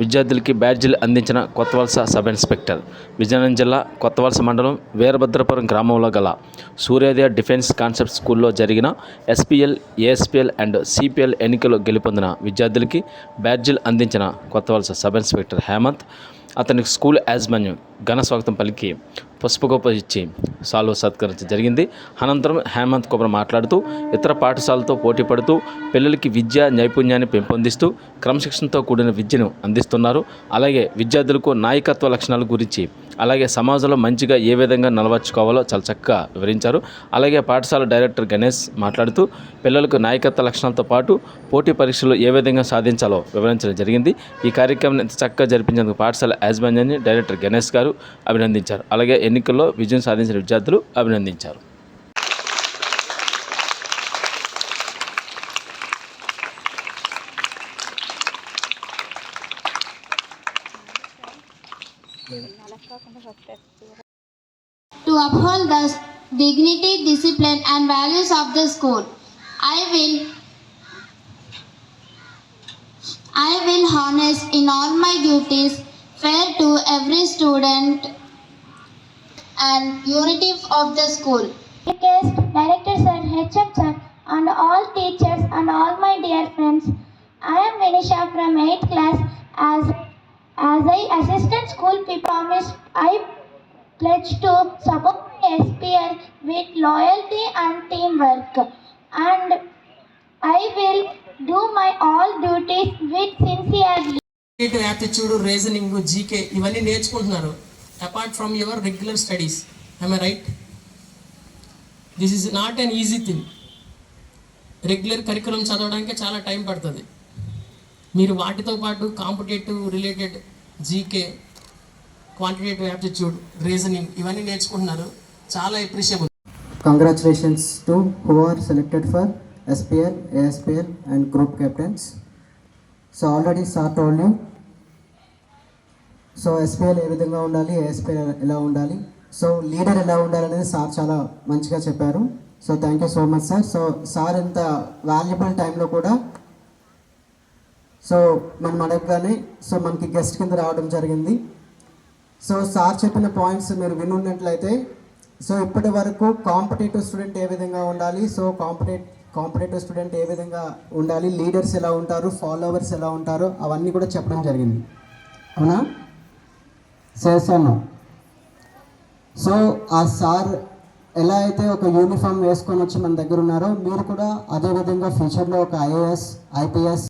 విద్యార్థులకి బ్యాడ్జీలు అందించిన Kothavalasa sub inspector. Vizianagaram జిల్లా కొత్తవలస మండలం వీరభద్రపురం గ్రామంలో గల సూర్యోదయ డిఫెన్స్ కాన్సెప్ట్ స్కూల్లో జరిగిన ఎస్పీఎల్ ఏఎస్పీఎల్ అండ్ సిపిఎల్ ఎన్నికల్లో గెలుపొందిన విద్యార్థులకి బ్యాడ్జీలు అందించిన కొత్తవలస సబ్ ఇన్స్పెక్టర్ హేమంత్ అతనికి స్కూల్ యాజమాన్యం ఘన స్వాగతం పలికి పుష్పగొప్ప ఇచ్చి సాల్వ సత్కరించడం జరిగింది. అనంతరం హేమంత్ కుమార్ మాట్లాడుతూ ఇతర పాఠశాలతో పోటీ పడుతూ పిల్లలకి విద్యా నైపుణ్యాన్ని పెంపొందిస్తూ క్రమశిక్షణతో కూడిన విద్యను అందిస్తున్నారు. అలాగే విద్యార్థులకు నాయకత్వ లక్షణాల గురించి అలాగే సమాజంలో మంచిగా ఏ విధంగా నిలవర్చుకోవాలో చాలా చక్కగా వివరించారు. అలాగే పాఠశాల డైరెక్టర్ గణేష్ మాట్లాడుతూ పిల్లలకు నాయకత్వ లక్షణాలతో పాటు పోటీ పరీక్షలు ఏ విధంగా సాధించాలో వివరించడం జరిగింది. ఈ కార్యక్రమాన్ని ఎంత చక్కగా జరిపించేందుకు పాఠశాల యాజమాన్యాన్ని డైరెక్టర్ గణేష్ గారు అభినందించారు. అలాగే ఎన్నికల్లో విజయం సాధించిన విద్యార్థులు అభినందించారు. To uphold the dignity, discipline, and values of the school. I will I will honest in all my duties, fair to every student, and unity of the school. Case, Director Sir, HM Sir, and all teachers and all my dear friends. I am Vinisha from 8th class. As, as I assistant school people promise, I pledge to support my SPL with loyalty and teamwork. And I will do my all duties with sincerely. Creative aptitude reasoning GK ఇవన్నీ నేర్చుకుంటున్నారు apart from your regular studies I right this is not an easy thing regular curriculum చదవడానికి చాలా time పడుతుంది మీరు వాటితో పాటు competitive related GK quantitative aptitude reasoning ఇవన్నీ నేర్చుకుంటున్నారు. చాలా appreciable congratulations to who are selected for SPL ASPL and group captains so already sir told you so SPL ఏ విధంగా ఉండాలి ఏఎస్పిఎల్ ఎలా ఉండాలి? సో లీడర్ ఎలా ఉండాలి అనేది సార్ చాలా మంచిగా చెప్పారు. So thank you so much sir so sir ఇంత వాల్యుబుల్ టైంలో కూడా సో మనం అడగగానే సో మనకి గెస్ట్ కింద రావడం జరిగింది. సో సార్ చెప్పిన పాయింట్స్ మీరు వినున్నట్లయితే సో ఇప్పటి వరకు కాంపిటేటివ్ స్టూడెంట్ ఏ విధంగా ఉండాలి? సో కాంపిటేట్ కాంపిటేటివ్ స్టూడెంట్ ఏ విధంగా ఉండాలి? లీడర్స్ ఎలా ఉంటారు? ఫాలోవర్స్ ఎలా ఉంటారు? అవన్నీ కూడా చెప్పడం జరిగింది. అవునా? చేశాను సో ఆ సార్ ఎలా అయితే ఒక యూనిఫామ్ వేసుకొని వచ్చి మన దగ్గర ఉన్నారో మీరు కూడా అదే విధంగా ఫ్యూచర్లో ఒక ఐఏఎస్ ఐపీఎస్